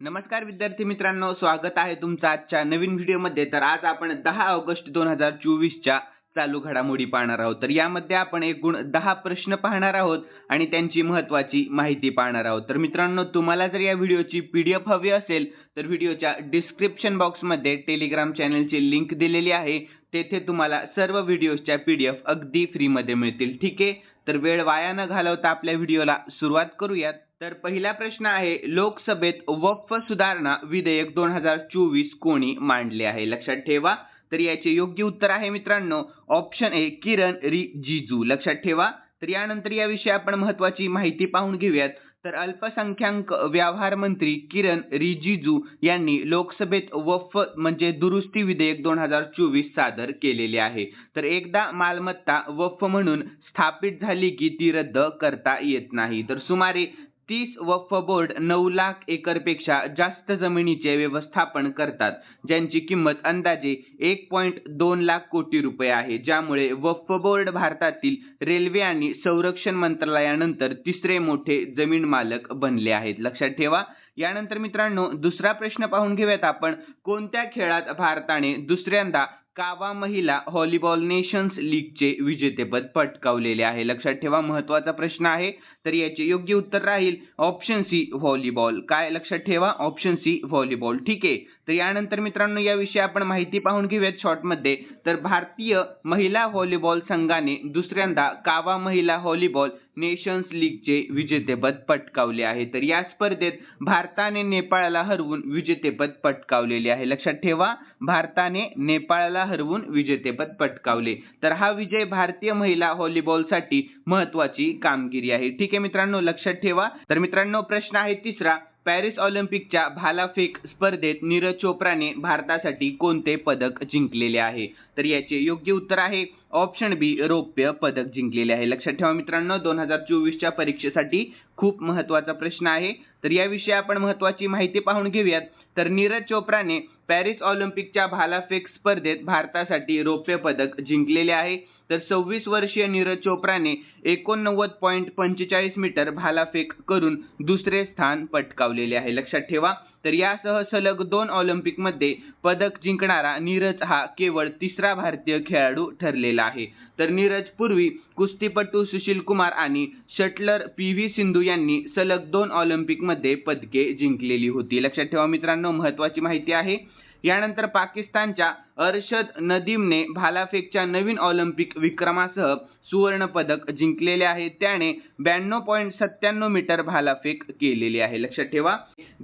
नमस्कार विद्यार्थी मित्रांनो स्वागत आहे तुमचं आजच्या नवीन व्हिडिओमध्ये. तर आज आपण दहा ऑगस्ट दोन हजार चोवीसच्या चालू घडामोडी पाहणार आहोत. तर यामध्ये आपण एकूण दहा प्रश्न पाहणार आहोत आणि त्यांची महत्वाची माहिती पाहणार आहोत. तर मित्रांनो तुम्हाला जर या व्हिडिओची पी डी एफ हवी असेल तर व्हिडिओच्या डिस्क्रिप्शन बॉक्समध्ये टेलिग्राम चॅनलची लिंक दिलेली आहे. तेथे तुम्हाला सर्व व्हिडिओच्या एफ अगदी फ्रीमध्ये मिळतील. ठीक आहे? तर वेळ वाया न घालवता आपल्या व्हिडिओला सुरुवात करूयात. तर पहिला प्रश्न आहे लोकसभेत वक्फ सुधारणा विधेयक दोन हजार चोवीस कोणी मांडले आहे? लक्षात ठेवा. तर याचे योग्य उत्तर आहे मित्रांनो ऑप्शन ए किरण रिजिजू लक्षात ठेवा. तर यानंतर याविषयी आपण महत्वाची माहिती पाहून घेऊयात. तर अल्पसंख्याक व्यवहार मंत्री किरण रिजिजू यांनी लोकसभेत वफ म्हणजे दुरुस्ती विधेयक दोन हजार चोवीस सादर केलेले आहे. तर एकदा मालमत्ता वफ म्हणून स्थापित झाली की ती रद्द करता येत नाही. तर सुमारे तीस वक्फ बोर्ड नऊ लाख एकरपेक्षा जास्त जमिनीचे व्यवस्थापन करतात. ज्यांची किंमत अंदाजे एक पॉईंट दोन लाख कोटी रुपये आहे. ज्यामुळे वक्फ बोर्ड भारतातील रेल्वे आणि संरक्षण मंत्रालयानंतर तिसरे मोठे जमीन मालक बनले आहेत. लक्षात ठेवा. यानंतर मित्रांनो दुसरा प्रश्न पाहून घेऊयात आपण. कोणत्या खेळात भारताने दुसऱ्यांदा कावा महिला व्हॉलीबॉल नेशन्स लीगचे विजेतेपद पटकावलेले आहे? लक्षात ठेवा महत्त्वाचा प्रश्न आहे. तर याचे योग्य उत्तर राहील ऑप्शन सी व्हॉलीबॉल काय लक्षात ठेवा? ऑप्शन सी व्हॉलीबॉल ठीक आहे. तर यानंतर मित्रांनो याविषयी आपण माहिती पाहून घेऊयात शॉर्टमध्ये तर भारतीय महिला व्हॉलीबॉल संघाने दुसऱ्यांदा कावा महिला व्हॉलीबॉल नेशन्स लीगचे विजेतेपद पटकावले आहे. तर या स्पर्धेत भारताने नेपाळला हरवून विजेतेपद पटकावलेले आहे. लक्षात ठेवा भारताने नेपाळला हरवून विजेतेपद पटकावले. तर हा विजय भारतीय महिला व्हॉलीबॉलसाठी महत्वाची कामगिरी आहे. ठीक आहे मित्रांनो लक्षात ठेवा. तर मित्रांनो प्रश्न आहे तिसरा. पॅरिस ऑलिम्पिकच्या भालाफेक स्पर्धेत नीरज चोप्राने भारतासाठी कोणते पदक जिंकलेले आहे? तर याचे योग्य उत्तर आहे ऑप्शन बी रौप्य पदक जिंकलेले आहे. लक्षात ठेवा मित्रांनो दोन हजार चोवीसच्या परीक्षेसाठी खूप महत्त्वाचा प्रश्न आहे. तर याविषयी आपण महत्वाची माहिती पाहून घेऊयात. तर नीरज चोप्राने पॅरिस ऑलिम्पिकच्या भालाफेक स्पर्धेत भारतासाठी रौप्य पदक जिंकलेले आहे. तर सव्वीस वर्षीय नीरज चोप्राने एकोणनव्वद पॉईंट पंचेचाळीस मीटर भालाफेक करून दुसरे स्थान पटकावलेले आहे. लक्षात ठेवा तर यासह सलग दोन ऑलिम्पिकमध्ये पदक जिंकणारा नीरज हा केवळ तिसरा भारतीय खेळाडू ठरलेला आहे. तर नीरज पूर्वी कुस्तीपटू सुशील कुमार आणि शटलर पी व्ही सिंधू यांनी सलग दोन ऑलिम्पिकमध्ये पदके जिंकलेली होती. लक्षात ठेवा मित्रांनो महत्वाची माहिती आहे यानंतर पाकिस्तानच्या अर्शद नदीमने भालाफेकच्या नवीन ऑलिम्पिक विक्रमासह सुवर्ण पदक जिंकलेले आहे. त्याने ब्याण्णव पॉईंट सत्त्याण्णव मीटर भालाफेक केलेली आहे. लक्षात ठेवा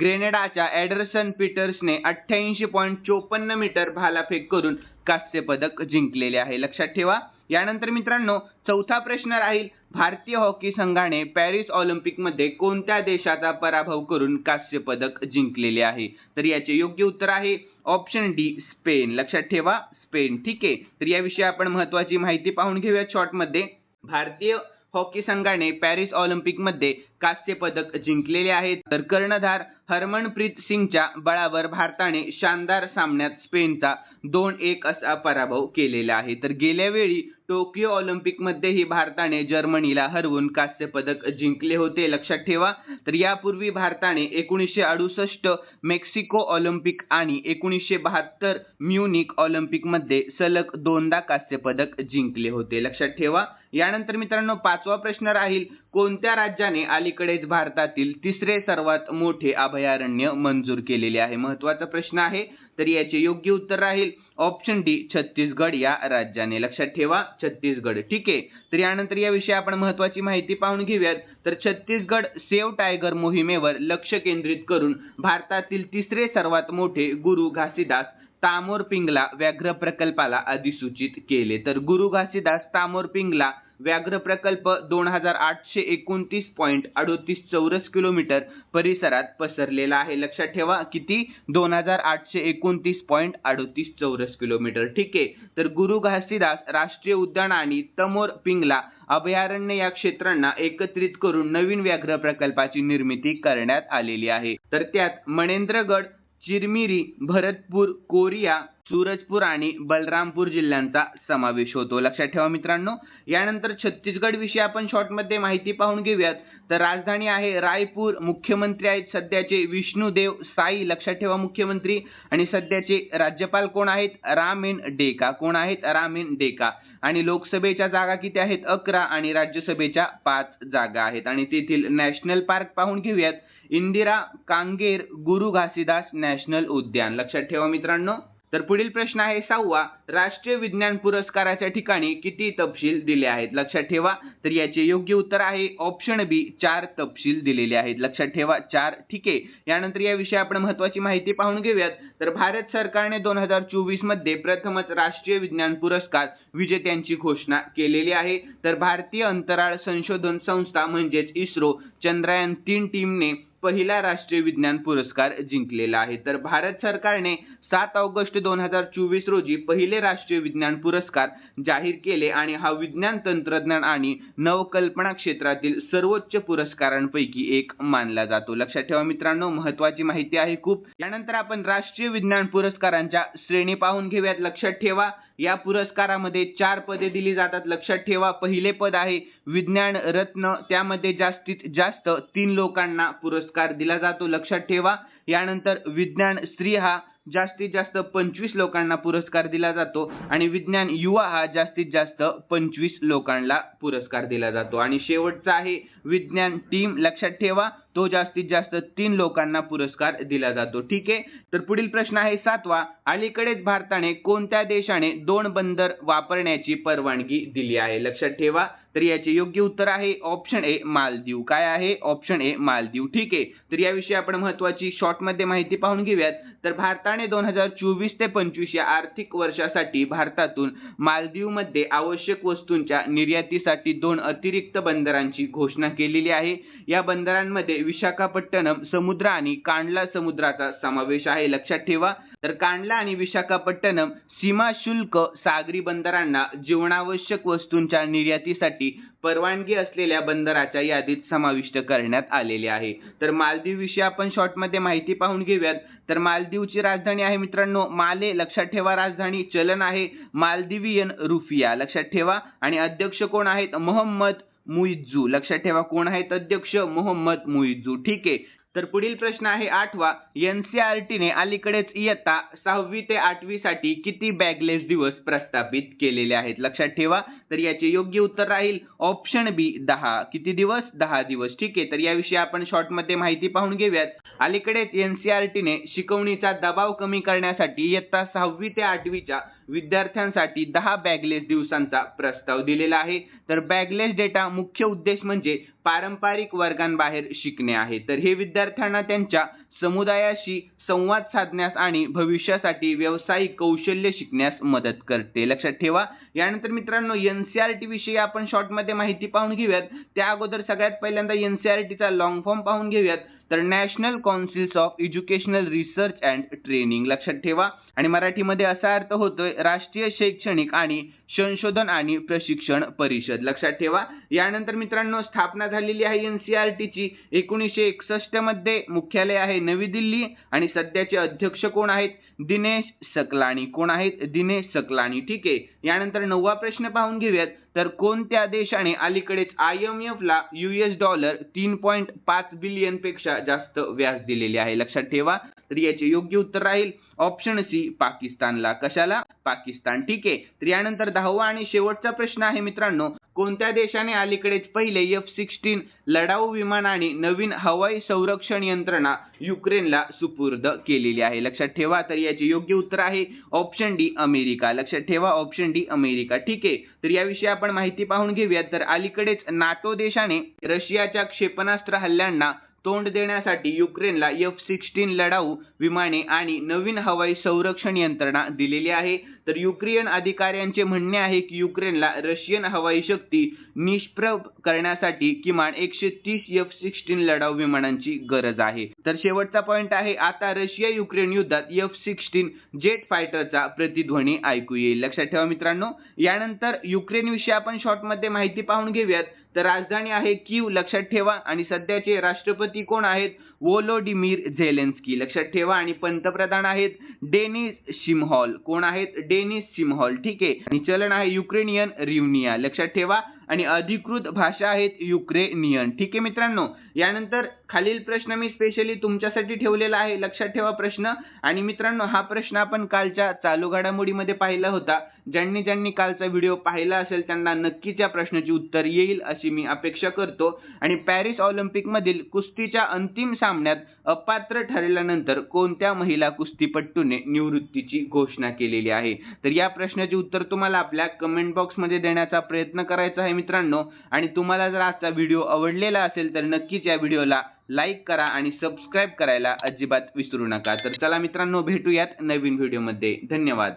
ग्रेनेडाच्या ॲडरसन पीटर्सने अठ्ठ्याऐंशी पॉईंट चोपन्न मीटर भालाफेक करून कांस्य पदक जिंकलेले आहे. लक्षात ठेवा यानंतर मित्रांनो चौथा प्रश्न राहील. भारतीय हॉकी संघाने पॅरिस ऑलिम्पिकमध्ये कोणत्या देशाचा पराभव करून कांस्य पदक जिंकलेले आहे? तर याचे योग्य उत्तर आहे ऑप्शन डी स्पेन लक्षात ठेवा स्पेन ठीक आहे. तर याविषयी आपण महत्वाची माहिती पाहून घेऊया शॉर्टमध्ये भारतीय हॉकी संघाने पॅरिस ऑलिम्पिकमध्ये कांस्य पदक जिंकलेले आहेत. तर कर्णधार हरमनप्रीत सिंगच्या बळावर भारताने शानदार सामन्यात स्पेनचा दोन एक असा पराभव केलेला आहे. तर गेल्या वेळी टोकियो ऑलिम्पिकमध्येही भारताने जर्मनीला हरवून कांस्य पदक जिंकले होते. लक्षात ठेवा तर यापूर्वी भारताने एकोणीसशे अडुसष्ट मेक्सिको ऑलिम्पिक आणि एकोणीसशे बहात्तर म्युनिक ऑलिम्पिकमध्ये सलग दोनदा कांस्य पदक जिंकले होते. लक्षात ठेवा यानंतर मित्रांनो पाचवा प्रश्न राहील. कोणत्या राज्याने अलीकडेच भारतातील तिसरे सर्वात मोठे अभयारण्य मंजूर केलेले आहे? महत्त्वाचा प्रश्न आहे. तर याचे योग्य उत्तर राहील. Option D Chhattisgarh. या राज्याने लक्षात ठेवा छत्तीसगड. ठीक आहे. तर यानंतर याविषयी आपण महत्वाची माहिती पाहून घेऊयात. तर छत्तीसगड सेव टायगर मोहिमेवर लक्ष केंद्रित करून भारतातील तिसरे सर्वात मोठे गुरु घासीदास तामोर पिंगला व्याघ्र प्रकल्पाला अधिसूचित केले. तर गुरु घासीदास तामोर पिंगला व्याघ्र प्रकल्प दोन हजार आठशे एकोणतीस पॉईंट अडोतीस चौरस किलोमीटर परिसरात पसरलेला आहे. लक्षात ठेवा किती? दोन हजार आठशे एकोणतीस पॉईंट अडोतीस चौरस किलोमीटर. ठीक आहे. तर गुरु घासीदास राष्ट्रीय उद्यान आणि तमोर पिंगला अभयारण्य या क्षेत्रांना एकत्रित करून नवीन व्याघ्र प्रकल्पाची निर्मिती करण्यात आलेली आहे. तर त्यात मणेंद्रगड चिरमिरी भरतपूर कोरिया सूरजपूर आणि बलरामपूर जिल्ह्यांचा समावेश होतो. लक्षात ठेवा मित्रांनो. यानंतर छत्तीसगड विषयी आपण शॉर्टमध्ये माहिती पाहून घेऊयात. तर राजधानी आहे रायपूर. मुख्यमंत्री आहेत सध्याचे विष्णुदेव साई. लक्षात ठेवा मुख्यमंत्री. आणि सध्याचे राज्यपाल कोण आहेत? रामेन डेका. कोण आहेत? रामेन डेका. आणि लोकसभेच्या जागा किती आहेत? अकरा. आणि राज्यसभेच्या पाच जागा आहेत. आणि तेथील नॅशनल पार्क पाहून घेऊयात. इंदिरा कांगेर गुरु घासीदास नॅशनल उद्यान. लक्षात ठेवा मित्रांनो. तर पुढील प्रश्न आहे सहावा. राष्ट्रीय विज्ञान पुरस्काराच्या ठिकाणी किती तपशील दिले आहेत? लक्षात ठेवा. तर याचे योग्य उत्तर आहे ऑप्शन बी चार तपशील दिलेले आहेत. लक्षात ठेवा चार. ठीक आहे. यानंतर याविषयी आपण महत्वाची माहिती पाहून घेऊयात. तर भारत सरकारने दोन हजार चोवीसमध्ये प्रथमच राष्ट्रीय विज्ञान पुरस्कार विजेत्यांची घोषणा केलेली आहे. तर भारतीय अंतराळ संशोधन संस्था म्हणजेच इस्रो चंद्रयान तीन टीमने पहिला राष्ट्रीय विज्ञान पुरस्कार जिंकलेला आहे. तर भारत सरकारने सात ऑगस्ट दोन हजार चोवीस रोजी पहिले राष्ट्रीय विज्ञान पुरस्कार जाहीर केले आणि हा विज्ञान तंत्रज्ञान आणि नवकल्पना क्षेत्रातील सर्वोच्च पुरस्कारांपैकी एक मानला जातो. लक्षात ठेवा मित्रांनो महत्वाची माहिती आहे खूप. यानंतर आपण राष्ट्रीय विज्ञान पुरस्कारांच्या श्रेणी पाहून घेऊयात. लक्षात ठेवा या पुरस्कारामध्ये चार पदे दिली जातात. लक्षात ठेवा पहिले पद आहे विज्ञान रत्न. त्यामध्ये जास्तीत जास्त तीन लोकांना पुरस्कार दिला जातो. लक्षात ठेवा यानंतर विज्ञान स्त्री हा जास्तीत जास्त पंचवीस लोकांना पुरस्कार दिला जातो आणि विज्ञान युवा हा जास्तीत जास्त पंचवीस लोकांना पुरस्कार दिला जातो. आणि शेवटचा आहे विज्ञान टीम लक्षात ठेवा तो जास्तीत जास्त तीन लोकांना पुरस्कार दिला जातो. ठीक आहे? तर पुढील प्रश्न आहे सातवा. अलीकडेच भारताने कोणत्या देशाने दोन बंदर वापरण्याची परवानगी दिली आहे? लक्षात ठेवा. तर याचे योग्य उत्तर आहे ऑप्शन ए मालदीव. काय आहे? Option A Maldives. ठीक आहे? तर याविषयी आपण महत्वाची शॉर्टमध्ये माहिती पाहून घेऊयात. तर भारताने दोन हजार चोवीस ते पंचवीस या आर्थिक वर्षासाठी भारतातून मालदीवमध्ये आवश्यक वस्तूंच्या निर्यातीसाठी दोन अतिरिक्त बंदरांची घोषणा केलेली आहे. या बंदरांमध्ये विशाखापट्टणम समुद्र आणि कांडला समुद्राचा समावेश आहे. लक्षात ठेवा. तर कांडला आणि विशाखापट्टणम सीमा शुल्क सागरी बंदरांना जीवनावश्यक वस्तूंच्या निर्यातीसाठी परवानगी असलेल्या बंदराच्या यादीत समाविष्ट करण्यात आलेले आहे. तर मालदीव विषयी आपण शॉर्टमध्ये माहिती पाहून घेऊयात. तर मालदीवची राजधानी आहे मित्रांनो माले. लक्षात ठेवा राजधानी चलन आहे मालदिवियन रुफिया. लक्षात ठेवा. आणि अध्यक्ष कोण आहेत? मोहम्मद मुइज्जू. लक्षात ठेवा कोण आहेत अध्यक्ष? मोहम्मद मुइज्जू. ठीक आहे. तर पुढील प्रश्न आहे आठवा. एनसीआरटीने अलीकडेच इयत्ता सहावी ते आठवी साठी किती बॅगलेस दिवस प्रस्थापित केलेले आहेत? लक्षात ठेवा. तर याचे योग्य उत्तर राहील ऑप्शन बी दहा. किती दिवस? दहा दिवस. ठीक आहे. तर याविषयी आपण शॉर्टमध्ये माहिती पाहून घेऊयात. अलीकडेच एनसीआरटीने शिकवणीचा दबाव कमी करण्यासाठी इयत्ता सहावी ते आठवीच्या विद्यार्थ्यांसाठी दहा बॅगलेस दिवसांचा प्रस्ताव दिलेला आहे. तर बॅगलेस डेटा मुख्य उद्देश म्हणजे पारंपरिक वर्गांबाहेर शिकणे आहे. तर हे विद्यार्थ्यांना त्यांच्या समुदायाशी संवाद साधण्यास आणि भविष्यासाठी व्यावसायिक कौशल्य शिकण्यास मदत करते. लक्षात ठेवा. यानंतर मित्रांनो एनसीआरटी विषयी आपण शॉर्टमध्ये माहिती पाहून घेऊयात. त्या अगोदर सगळ्यात पहिल्यांदा एनसीआरटीचा लॉंग फॉर्म पाहून घेऊयात. तर national councils of educational research and training लक्षात ठेवा. आणि मराठीमध्ये असा अर्थ होतोय राष्ट्रीय शैक्षणिक आणि संशोधन आणि प्रशिक्षण परिषद. लक्षात ठेवा. यानंतर मित्रांनो स्थापना झालेली आहे एन सी आर टीची एकोणीसशे एकसष्टमध्ये मुख्यालय आहे नवी दिल्ली आणि सध्याचे अध्यक्ष कोण आहेत? दिनेश सकलाणी. कोण आहेत? दिनेश सकलाणी. ठीक आहे. यानंतर नववा प्रश्न पाहून घेऊयात. तर कोणत्या देशाने अलीकडेच आय एम एफ ला युएस डॉलर तीन पॉईंट पाच बिलियनपेक्षा जास्त व्याज दिलेले आहे? लक्षात ठेवा. तर याचे योग्य उत्तर राहील ऑप्शन सी पाकिस्तानला. कशाला? पाकिस्तान. ठीक आहे. तर यानंतर दहावा आणि शेवटचा प्रश्न आहे मित्रांनो. कोणत्या देशाने अलीकडेच पहिले एफ सिक्स्टीन लढाऊ विमान आणि नवीन हवाई संरक्षण यंत्रणा युक्रेनला सुपूर्द केलेली आहे? लक्षात ठेवा. तर याचे योग्य उत्तर आहे ऑप्शन डी अमेरिका. लक्षात ठेवा ऑप्शन डी अमेरिका. ठीक आहे. तर याविषयी आपण माहिती पाहून घेऊयात. तर अलीकडेच नाटो देशाने रशियाच्या क्षेपणास्त्र हल्ल्यांना तोंड देण्यासाठी युक्रेनला एफ सिक्स्टीन लढाऊ विमाने आणि नवीन हवाई संरक्षण यंत्रणा दिलेली आहे. तर युक्रेन अधिकाऱ्यांचे म्हणणे आहे की युक्रेनला रशियन हवाई शक्ती निष्प्रभ करण्यासाठी किमान एकशे तीस एफ सिक्स्टीन लढाऊ विमानांची गरज आहे. तर शेवटचा पॉईंट आहे आता रशिया युक्रेन युद्धात एफ सिक्स्टीन जेट फायटरचा प्रतिध्वनी ऐकू येईल. लक्षात ठेवा मित्रांनो यानंतर युक्रेन विषयी आपण शॉर्टमध्ये माहिती पाहून घेऊयात. तर राजधानी आहे कीव लक्षात ठेवा. आणि सध्याचे राष्ट्रपती कोण आहेत? Volodymyr Zelensky. लक्षात ठेवा. आणि पंतप्रधान आहेत डेनिस शिमहॉल. कोण आहेत? Denys Shmyhal. ठीक आहे. आणि चलन आहे युक्रेनियन रिवनिया लक्षात ठेवा. आणि अधिकृत भाषा आहेत युक्रेनियन. ठीक आहे मित्रांनो. यानंतर खालील प्रश्न मी स्पेशली तुमच्यासाठी ठेवलेला आहे. लक्षात ठेवा प्रश्न. आणि मित्रांनो हा प्रश्न आपण कालच्या चालू घडामोडीमध्ये पाहिला होता. ज्यांनी ज्यांनी कालचा व्हिडिओ पाहिला असेल त्यांना नक्कीच या प्रश्नाची उत्तर येईल अशी मी अपेक्षा करतो. आणि पॅरिस ऑलिम्पिक मधील कुस्तीच्या अंतिम सामन्यात अपात्र ठरल्यानंतर कोणत्या महिला कुस्तीपट्टूने निवृत्तीची घोषणा केलेली आहे? तर या प्रश्नाचे उत्तर तुम्हाला आपल्या कमेंट बॉक्समध्ये देण्याचा प्रयत्न करायचा आहे मित्रांनो. आणि तुम्हाला जर आजचा व्हिडिओ आवडलेला असेल तर नक्कीच या व्हिडिओला लाईक करा आणि सबस्क्राईब करायला अजिबात विसरू नका. तर चला मित्रांनो भेटूयात नवीन व्हिडिओमध्ये धन्यवाद.